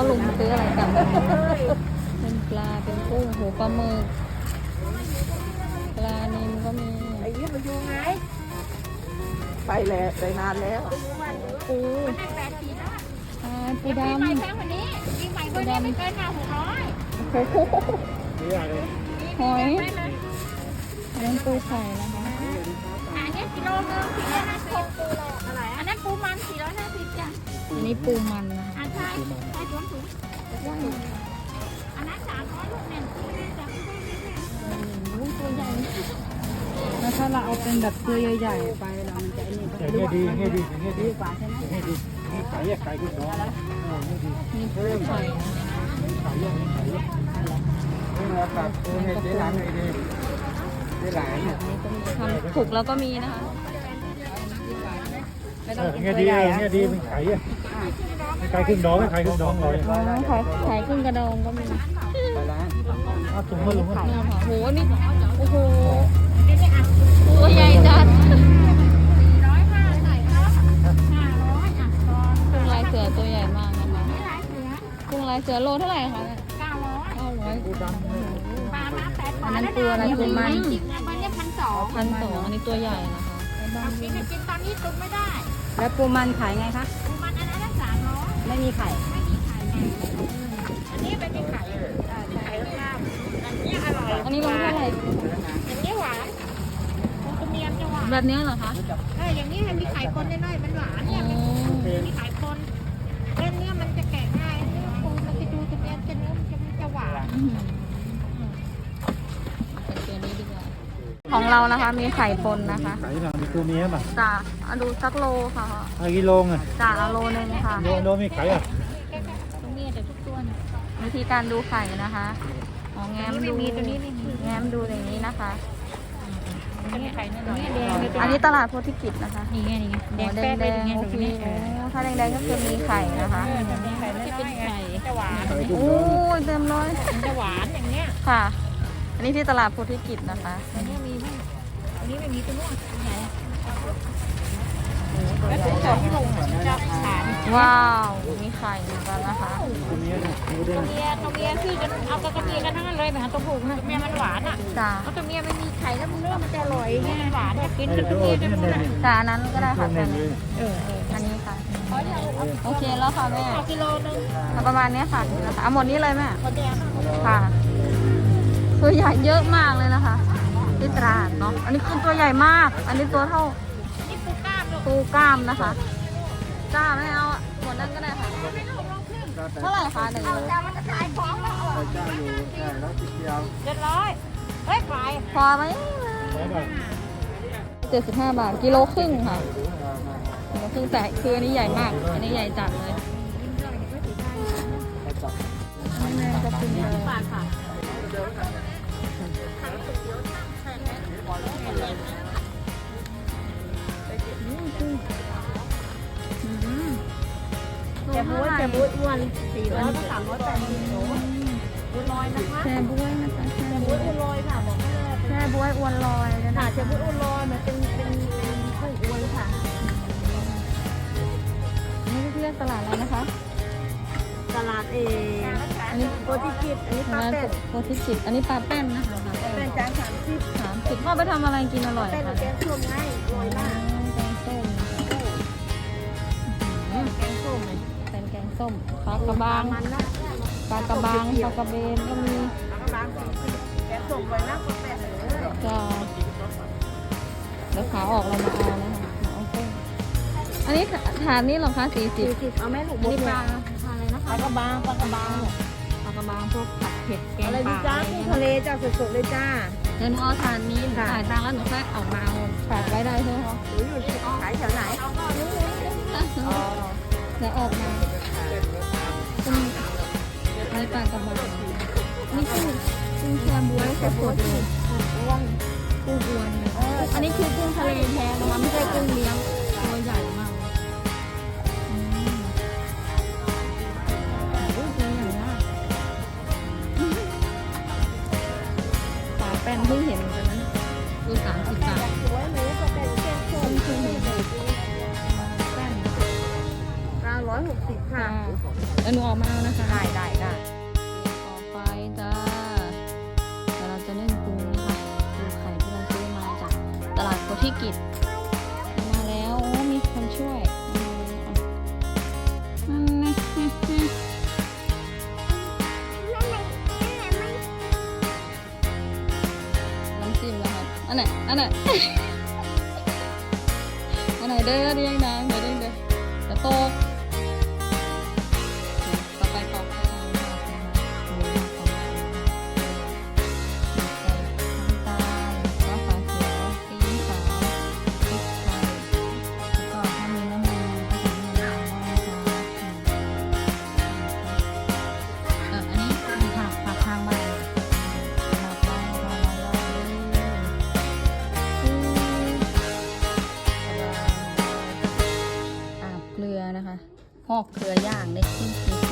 เขาลุมซื้ออะไรกัน เป็นปลา เป็นกุ้งหูปลาหมึก ปลานิลก็มี ไอ้ยี่มาอยู่ไง ไปแล้วไปนานแล้ว ปูแปดปีแล้วอ่าปูปีดำใหม่แพงกว่านี้ปีใหม่ก็ได้ไม่เกินห้าหกร้อยโอ้โหหอยไปเลยอันนั้นปูไข่นะคะ อันนี้กิโลนึงสี่ร้อยห้าสิบอะไรอันนั้นปูมันสี่ร้อยห้าสิบจ้ะอันนี้ปูมันนะคะ อันใช่ เราเอาเป็นแบบตัวใหญ่ๆไปเรามันจะไอ้นี่อย่างเงี้ยดีอย่างเงี้ยดีอย่างเงี้ยดีกว่าใช่ไหมอย่างเงี้ยดีนี่ไก่อะไก่คุณน้องเออนี่ดีนี่ปูไข่นะคะไก่อะไก่อะนี่เราตัดตัวเนี่ยเจ๊หลานเลยดีเจ๊หลานเนี่ยอันนี้ก็มีทำถูกแล้วก็มีนะคะไม่เอต้องออกิย่านงเงี้ยตัวดีใหญ่อย่างอะเงี้ยดีเป็นไก่อะไก่ครึ่งดองไก่ครึ่งดองเลยอ๋อขายขายขึ้นกระดองก็มีไปร้านเอาถุงมาลงมาเนี่ยค่ะโหนี่โอ้โห ตัวใหญ่จัดสี่ร้อยห้าใส่ครับห้าร้อยอะตอนกุ้งลายเสือตัวใหญ่มากนะคะนี่ลายเสือกุ้งลายเสือโลเท่าไหร่คะเนี่ยเก้าร้อยเก้าร้อยปูดำเนี่ยปลามาแปดอันนั้นตัวอะไรตัวมันจริงๆนะมันเนี่ยพันสองพันสองอันนี้ตัวใหญ่นะคะเอากินจะกินตอนนี้ตุนไม่ได้ แล้วปูมันขายไงคะปูมันอันนั้นสามร้อยไม่มีไข่ไม่มีไข่ไงอันนี้เป็นไข่อ่าไข่ข้าวอันนี้อร่อยอันนี้โลเท่าไหร่ แบบนี้เหรอคะเอออย่างนี้มีไข่คนน้อยๆมันหวานอ๋เนี่ยมันอมีไข่คนเรื่องเนี้ยมันจะแกะง่ายเนื้อปูมันจะดูตรงเนี้ยจะเนื้อมันจะมันจะหวานอื้อหือเป็นตัวนี้ดีกว่าของเรานะคะมีไข่ปนนะคะไก่หลังมีตัวเมียป่ะจ่าเอาดูสักโลค่ะเอากิโลอะจ่าเอาโลนึงค่ะโลโลมีไก่อะตัวเมียแต่ทุกตัวเนี่ยวิธีการดูไข่นะคะอ๋อแง้มไม่ดูมีตัวนี้นี่แง้มดูอย่างนี้นะคะ อันนี้ไข่น้อยๆแดงเลยตัวอันนี้ตลาดโพธิกิจนะคะนี่ไงนี่ไงแดอ๋งอแป๊ดแดเลยงไงๆโอตรงเคนี้เออถ้าแดงๆก็คือมีไข่นะคะเออแดงไข่จะเป็นไข่จะหวานไก่ครึ่งโอ้ดองยเต็มเลยมันจะหวานอย่างเนี้ยค่ะ อันนี้ที่ตลาดโพธิกิจนะคะอันนี้มีไหมอันนี้ไม่มีตัวนู้นไหนแล้ วตัวสองที่ลงจะขานว้าว มีไข่เหมือนกันนะคะตัวเมียเนี่ยดูดิตัวเมียตัวเมียคือกันเอากับตัวเมียกันทั้งนั้นเลยไปหาตัวผู้นะตัวเมียมันหวานอะจ้าเพราะตัวเมียไม่มีไข่แล้วมันเนื้อมันจะอร่อยไงหวานจะกินไอ้กับตัตัววโอ้เมียนี่จะเนี่ยพูดเนี่ยจ้าอันนั้นก็ได้ตัค่ะวเมียเลยเออเอออันนี้ค่ะขอเดี๋ยวเอาโอเคแล้วค่ะแม่เอากิโลนึงเอาประมาณเนี้ยค่ะนะคะเอาหมดนี้เลยแม่คนเดียวค่ะตัวใหญ่เยอะมากเลยนะคะที่ตลาดเนาะ อันนี้คือตัวใหญ่มาก อันนี้ตัวเท่านี่ ปูกล้ามลูกตูกล้ามนะคะ จ้าไม่เอาอะหมดนั้นก็ได้ค่ะ เท่าไหร่คะหนึ่งเอาแต่มันจะขายของแล้วเจ้าอยู่ใช่แล้วติดเดียวเจ็ดร้อยเฮ้ยไปพอไหมใช่ป่ะเจ็ดสิบห้าบาทกิโลครึ่งค่ะกิโลครึ่งแต่คืออันนี้ใหญ่มาก อันนี้ใหญ่จัดเลยอันนี้แม่จะกินเลยบาทค่ะ จะบุ้ยจะบุ้ยอ้วนสี่ร้อยสามร้อยแปดสิบโลบุ้ยลอยนะคะแช่บ้วยนะคะแช่จะบ้บุ้วยยอ้วนลอยค่ะบอกให้เลยแช่บ้วยอวนลอยนะค่ะคะจะบุ้ยอ้วนลอยมันเป็นเป็นเป็นกุ้งอ้วนค่ะอันนี้เรียกตลาดอะไรนะคะ ตลาดเออันนี้โปรตุเกสอันนี้ปลาร้านเป็ดโพธิจิตอันนี้ปลาแป้นนะคะปลาแป้เป็นนจานสามสิบสามสิบพ่อไปทำอะไรกินอร่อยเป็นคะแกงส้มไงลอยมากแกงส้มอืมแกงส้มเลยเป็นแกง ส้มปลากระบางมันนะปลากระบางปลากระเบนก็มีปลากระบางแกงส้มไว้นะคนแปดเลยจะเดี๋ยวขาออกเรามาเอานะคะมาเอากุ้งอันนี้ถาดนี้เหรอคะสี่สิบสี่สิบเอาแม่ลูกอันนี้ปลาปลาอะไรนะปลากระบางปลากระบางปลากระบางพวกผัดเผ็ดแกงอะไรปดีลาจ้าอะไรกุ้งเงี้ยทะเลจ้าสดๆเลยจ้าเดี๋ยวหนูเอาถาดนี้ค่ะจ่ายตังค์แล้วหนูค่อยออกมาเอาฝากไว้ได้ใช่ไหมคะหรืออยู่ที่ขายแถวไหนเดี๋ยวออกมาเป็นใน ปลากระบอกนี่คือกุ้งแคบ๊วยแต่ตัวถูกอ้วงกุ้งอ้วนเลยอันนี้คือกุ้งทะเลแท้นะคะไม่ใช่กุ้งเลี้ยงตัวใหญ่มากอืมอุ้ยตัใหญ่มากปลาแป้นเพิ่งเห็นกันนะตัวสามสิบบาท สวยหรือจะเป็นเส้เส้นเส้นเก้าร้อยหกสิบค่ะ แล้วหนูออกมาเอานะคะีกิจมาแล้วโอ้มีคนช่วยน้ำจิ้มนะครับอันไหนอันไหนอันไหนเด้อเรียงนางเด้อเด้อจะตก นะคะหอกเกลือย่างได้ชิ้น